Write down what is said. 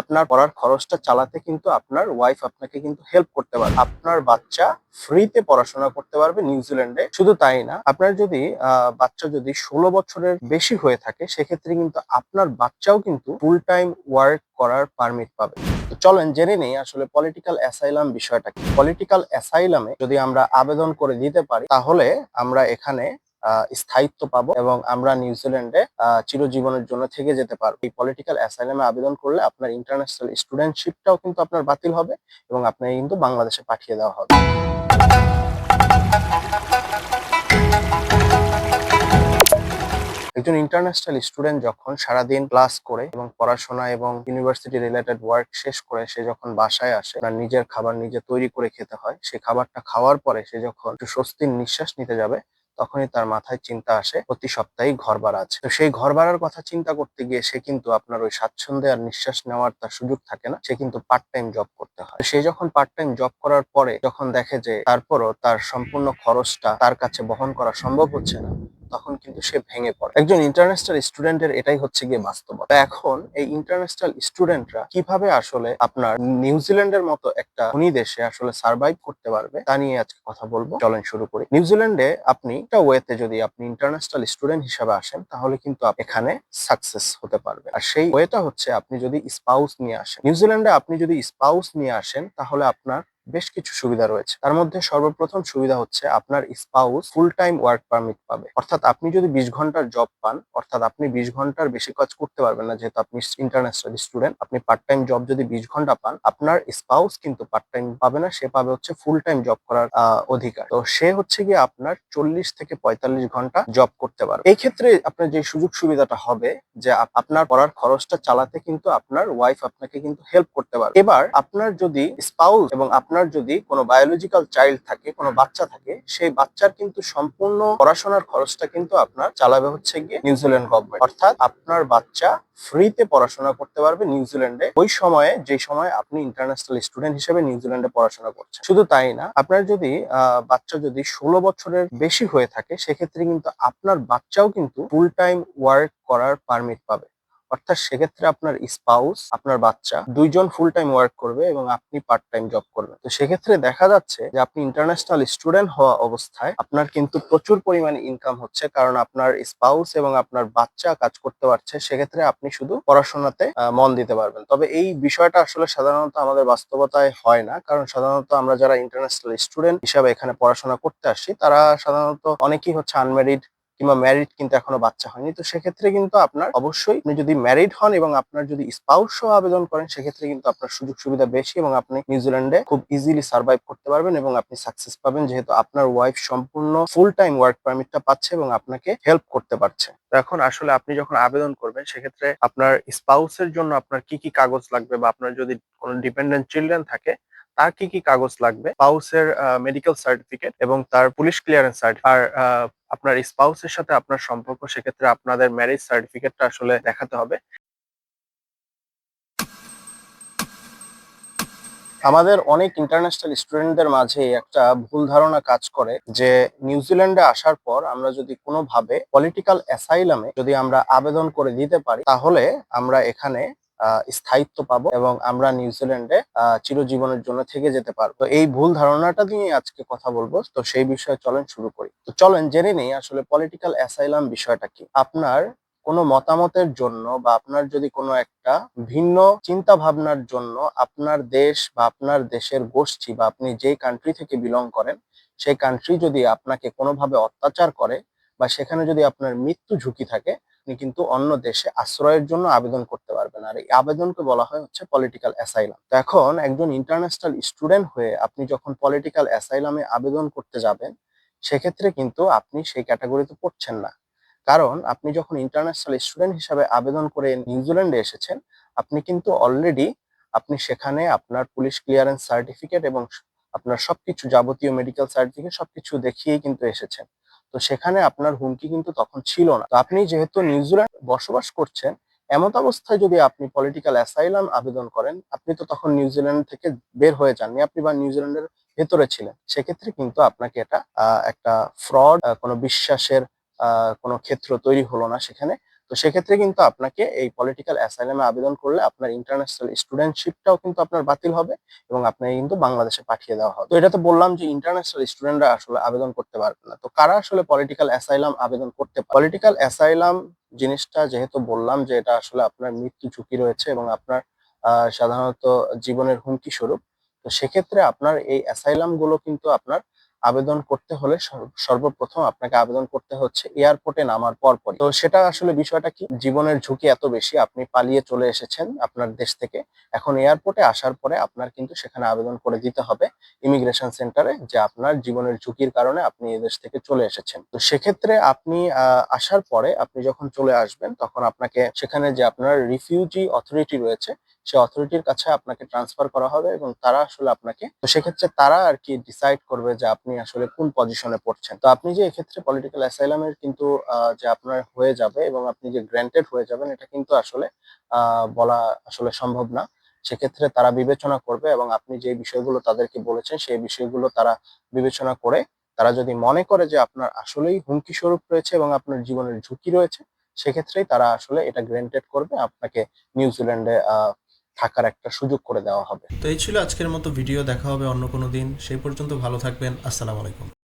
আপনার পড়ার খরচটা চালাতে কিন্তু আপনার ওয়াইফ আপনাকে কিন্তু হেল্প করতে পারবে। আপনার বাচ্চা ফ্রিতে পড়াশোনা করতে পারবে নিউজিল্যান্ডে শুধু তাই না, আপনার যদি বাচ্চা যদি ষোলো বছরের বেশি হয়ে থাকে, সেক্ষেত্রে কিন্তু আপনার বাচ্চাও কিন্তু ফুল টাইম ওয়ার্ক করার পারমিট পাবে। তো চলেন জেনে নেই আসলে পলিটিক্যাল অ্যাসাইলাম বিষয়টা কি। পলিটিক্যাল অ্যাসাইলামে যদি আমরা আবেদন করে দিতে পারি, তাহলে আমরা এখানে স্থায়িত্ব পাবো এবং আমরা নিউজিল্যান্ডে চিরজীবনের জন্য থেকে যেতে পারব। এই পলিটিক্যাল অ্যাসাইলামে আবেদন করলে আপনার ইন্টারন্যাশনাল স্টুডেন্টশিপটাও কিন্তু আপনার বাতিল হবে এবং আপনাকে কিন্তু বাংলাদেশে পাঠিয়ে দেওয়া হবে। একজন ইন্টারন্যাশনাল স্টুডেন্ট যখন সারাদিন ক্লাস করে এবং পড়াশোনা এবং ইউনিভার্সিটি রিলেটেড ওয়ার্ক শেষ করে, সে যখন বাসায় আসে, তার নিজের খাবার নিজে তৈরি করে খেতে হয়, সে খাবারটা খাওয়ার পরে সে যখন একটু স্বস্তির নিঃশ্বাস নিতে যাবে তখনই তার মাথায় চিন্তা আসে, প্রতি সপ্তাহে ঘর ভাড়া আছে। তো সেই ঘর ভাড়ার কথা চিন্তা করতে গিয়ে সে কিন্তু আপনার ওই স্বাচ্ছন্দ্যে আর নিঃশ্বাস নেওয়ার তার সুযোগ থাকে না, সে কিন্তু পার্ট টাইম জব করতে হয়। সে যখন পার্ট টাইম জব করার পরে যখন দেখে যে তারপরও তার সম্পূর্ণ খরচটা তার কাছে বহন করা সম্ভব হচ্ছে না তখন কিন্তু সে ভেঙে পড়ে। একজন ইন্টারন্যাশনাল স্টুডেন্টের এটাই হচ্ছে গিয়ে বাস্তবতা। এখন এই ইন্টারন্যাশনাল স্টুডেন্টরা কীভাবে আসলে আপনার নিউজিল্যান্ডের মতো একটা ধনী দেশে আসলে সার্ভাইভ করতে পারবে, তা নিয়ে আজকে কথা বলব। চলেন শুরু করি। নিউজিল্যান্ডে আপনি একটা ওয়েতে যদি আপনি ইন্টারন্যাশনাল স্টুডেন্ট হিসাবে আসেন, তাহলে কিন্তু এখানে সাকসেস হতে পারবে আর সেই ওয়েটা হচ্ছে আপনি যদি স্পাউস নিয়ে আসেন। নিউজিল্যান্ডে আপনি যদি স্পাউস নিয়ে আসেন, তাহলে আপনার বেশ কিছু সুবিধা রয়েছে। তার মধ্যে সর্বপ্রথম সুবিধা হচ্ছে আপনার spouse full time work permit পাবে। অর্থাৎ আপনি যদি বিশ ঘণ্টার জব পান, অর্থাৎ আপনি বিশ ঘণ্টার বেশি কাজ করতে পারবেন না, যেহেতু আপনি ইন্টারন্যাশনাল স্টুডেন্ট আপনি পার্ট টাইম জব যদি বিশ ঘণ্টা পান, আপনার স্পাউস কিন্তু পার্ট টাইম পাবে না, সে পাবে হচ্ছে ফুল টাইম জব করার অধিকার। তো সে হচ্ছে গিয়ে আপনার চল্লিশ থেকে পঁয়তাল্লিশ ঘণ্টা জব করতে পারবে। এই ক্ষেত্রে আপনার যে সুযোগ সুবিধাটা হবে, যে আপ- আপনার পড়ার খরচটা চালাতে কিন্তু আপনার ওয়াইফ আপনাকে কিন্তু হেল্প করতে পারবে। এবার আপনার যদি স্পাউস এবং আপনার যদি কোনো বায়োলজিক্যাল চাইল্ড থাকে, কোনো বাচ্চা থাকে, সেই বাচ্চার কিন্তু সম্পূর্ণ পড়াশোনার খরচটা কিন্তু আপনার চালাবে হচ্ছে গিয়ে নিউজিল্যান্ড গভর্নমেন্ট অর্থাৎ আপনার বাচ্চা ফ্রিতে পড়াশোনা করতে পারবে নিউজিল্যান্ডে ওই সময়ে, যে সময় আপনি ইন্টারন্যাশনাল স্টুডেন্ট হিসেবে নিউজিল্যান্ডে পড়াশোনা করছেন। শুধু তাই না, আপনার যদি বাচ্চা যদি ষোলো বছরের বেশি হয়ে থাকে, সেক্ষেত্রে কিন্তু আপনার বাচ্চাও কিন্তু ফুল টাইম ওয়ার্ক করার পারমিট পাবে। অর্থাৎ সেক্ষেত্রে আপনার স্পাউস আপনার বাচ্চা দুইজন ফুল টাইম ওয়ার্ক করবে এবং আপনি পার্ট টাইম জব করবেন। তো সেক্ষেত্রে দেখা যাচ্ছে যে আপনি ইন্টারন্যাশনাল স্টুডেন্ট হওয়া অবস্থায় আপনার কিন্তু প্রচুর পরিমাণে ইনকাম হচ্ছে কারণ আপনার স্পাউস এবং আপনার বাচ্চা কাজ করতে পারছে, সেক্ষেত্রে আপনি শুধু পড়াশোনাতে মন দিতে পারবেন। তবে এই বিষয়টা আসলে সাধারণত আমাদের বাস্তবতায় হয় না কারণ সাধারণত আমরা যারা ইন্টারন্যাশনাল স্টুডেন্ট হিসাবে এখানে পড়াশোনা করতে আসি, তারা সাধারণত অনেকেই হচ্ছে আনম্যারিড কিংবা ম্যারিড কিন্তু এখনও বাচ্চা হয়নি, তো সেক্ষেত্রে কিন্তু আপনার অবশ্যই আপনি যদি ম্যারিড হন এবং আপনার যদি স্পাউস আবেদন করেন, সেক্ষেত্রে কিন্তু আপনার সুযোগ সুবিধা বেশি এবং আপনি নিউজিল্যান্ডে খুব ইজিলি সার্ভাইভ করতে পারবেন এবং আপনি সাকসেস পাবেন, যেহেতু আপনার ওয়াইফ সম্পূর্ণ ফুল টাইম ওয়ার্ক পারমিটটা পাচ্ছে এবং আপনাকে হেল্প করতে পারছে। এখন আসলে আপনি যখন আবেদন করবেন, সেক্ষেত্রে আপনার স্পাউসের জন্য আপনার কি কি কাগজ লাগবে বা আপনার যদি কোনো ডিপেন্ডেন্ট চিলড্রেন থাকে, তার কি কি কাগজ লাগবে? স্পাউসের মেডিকেল সার্টিফিকেট এবং তার পুলিশ ক্লিয়ারেন্স সার্টিফিকেট আর আপনার স্পাউসের সাথে আপনার সম্পর্ক, সেক্ষেত্রে আপনাদের ম্যারেজ সার্টিফিকেটটা আসলে দেখাতে হবে। আমাদের অনেক ইন্টারন্যাশনাল স্টুডেন্টদের মাঝে একটা ভুল ধারণা কাজ করে যে নিউজিল্যান্ডে আসার পর আমরা যদি কোনোভাবে পলিটিক্যাল অ্যাসাইলামে যদি আমরা আবেদন করে দিতে পারি, তাহলে আমরা এখানে স্থায়িত্ব পাবো এবং আমরা নিউজিল্যান্ডে চিরজীবনের জন্য থেকে যেতে পারব। তো এই ভুল ধারণাটা নিয়ে আজকে কথা বলব। তো সেই বিষয়ে চলেন শুরু করি। তো চলেন জেনে নেই আসলে পলিটিক্যাল অ্যাসাইলাম বিষয়টা কি? আপনার কোনো মতামতের জন্য বা আপনার যদি কোনো একটা ভিন্ন চিন্তা ভাবনার জন্য আপনার দেশ বা আপনার দেশের গোষ্ঠী বা আপনি যে কান্ট্রি থেকে বিলং করেন, সেই কান্ট্রি যদি আপনাকে কোনোভাবে অত্যাচার করে বা সেখানে যদি আপনার মৃত্যু ঝুঁকি থাকে আপনি কিন্তু অন্য দেশে আশ্রয়ের জন্য আবেদন করতে পারবেন। আর এই আবেদনকে বলা হয় হচ্ছে পলিটিক্যাল অ্যাসাইলাম তো এখন একজন ইন্টারন্যাশনাল স্টুডেন্ট হয়ে আপনি যখন পলিটিক্যাল অ্যাসাইলামে আবেদন করতে যাবেন, সেক্ষেত্রে কিন্তু আপনি সেই ক্যাটাগরিতে পড়ছেন না। কারণ আপনি যখন ইন্টারন্যাশনাল স্টুডেন্ট হিসাবে আবেদন করে নিউজিল্যান্ডে এসেছেন, আপনি কিন্তু অলরেডি আপনি সেখানে আপনার পুলিশ ক্লিয়ারেন্স সার্টিফিকেট এবং আপনার সবকিছু যাবতীয় মেডিকেল সার্টিফিকেট সবকিছু দেখিয়েই কিন্তু এসেছেন। তো সেখানে আপনার হুমকি কিন্তু তখন ছিল না। তো আপনি যেহেতু নিউজিল্যান্ড বসবাস করছেন, এমত অবস্থায় যদি আপনি পলিটিক্যাল অ্যাসাইলাম আবেদন করেন, আপনি তো তখন নিউজিল্যান্ড থেকে বের হয়ে যাননি, আপনি বা নিউজিল্যান্ডের ভেতরে ছিলেন। সেক্ষেত্রে কিন্তু আপনাকে এটা একটা ফ্রড কোনো বিশ্বাসের কোনো ক্ষেত্র তৈরি হলো না সেখানে। তো সেক্ষেত্রে কিন্তু আপনাকে এই পলিটিক্যাল অ্যাসাইলামে আবেদন করলে আপনার ইন্টারন্যাশনাল স্টুডেন্টশিপটাও কিন্তু আপনার বাতিল হবে এবং আপনাকে কিন্তু বাংলাদেশে পাঠিয়ে দেওয়া হবে। তো এটা তো বললাম যে ইন্টারন্যাশনাল স্টুডেন্টরা আসলে আবেদন করতে পারবে না। তো কারা আসলে পলিটিক্যাল অ্যাসাইলাম আবেদন করতে পারে পলিটিক্যাল অ্যাসাইলাম জিনিসটা যেহেতু বললাম যে এটা আসলে আপনার মৃত্যু ঝুঁকি রয়েছে এবং আপনার সাধারণত জীবনের হুমকি স্বরূপ, তো সেক্ষেত্রে আপনার এই অ্যাসাইলামগুলো কিন্তু আপনার আবেদন করতে হলে সর্ব- সর্বপ্রথম আপনাকে আবেদন করতে হচ্ছে এয়ারপোর্টে নামার পর পর তো সেটা আসলে বিষয়টা কি? জীবনের ঝুঁকি এত বেশি, আপনি পালিয়ে চলে এসেছেন আপনার দেশ থেকে। এখন এয়ারপোর্টে আসার পরে আপনার কিন্তু সেখানে আবেদন করে দিতে হবে ইমিগ্রেশন সেন্টারে, যে আপনার জীবনের ঝুঁকির কারণে আপনি এদেশ থেকে চলে এসেছেন। তো সেক্ষেত্রে আপনি আসার পরে আপনি যখন চলে আসবেন, তখন আপনাকে সেখানে যে আপনার রিফিউজি অথরিটি রয়েছে, সে অথরিটির কাছে আপনাকে ট্রান্সফার করা হবে এবং তারা আসলে আপনাকে, তো সেক্ষেত্রে তারা আর কি ডিসাইড করবে যে আপনি আসলে কোন পজিশনে পড়ছেন? তো আপনি যে এক্ষেত্রে পলিটিক্যাল অ্যাসাইলামের কিন্তু যে আপনার হয়ে যাবে এবং আপনি যে গ্র্যান্টেড হয়ে যাবেন, এটা কিন্তু আসলে বলা আসলে সম্ভব না। সেক্ষেত্রে তারা বিবেচনা করবে এবং আপনি যে বিষয়গুলো তাদেরকে বলেছেন, সেই বিষয়গুলো তারা বিবেচনা করে, তারা যদি মনে করে যে আপনার আসলেই হুমকি স্বরূপ রয়েছে এবং আপনার জীবনের ঝুঁকি রয়েছে, সেক্ষেত্রেই তারা আসলে এটা গ্র্যান্টেড করবে। আপনাকে নিউজিল্যান্ডে থাকার একটা সুযোগ করে দেওয়া হবে। তো এই ছিল আজকের মতো ভিডিও, দেখা হবে অন্য কোনো দিন। সেই পর্যন্ত ভালো থাকবেন। আসসালামু আলাইকুম।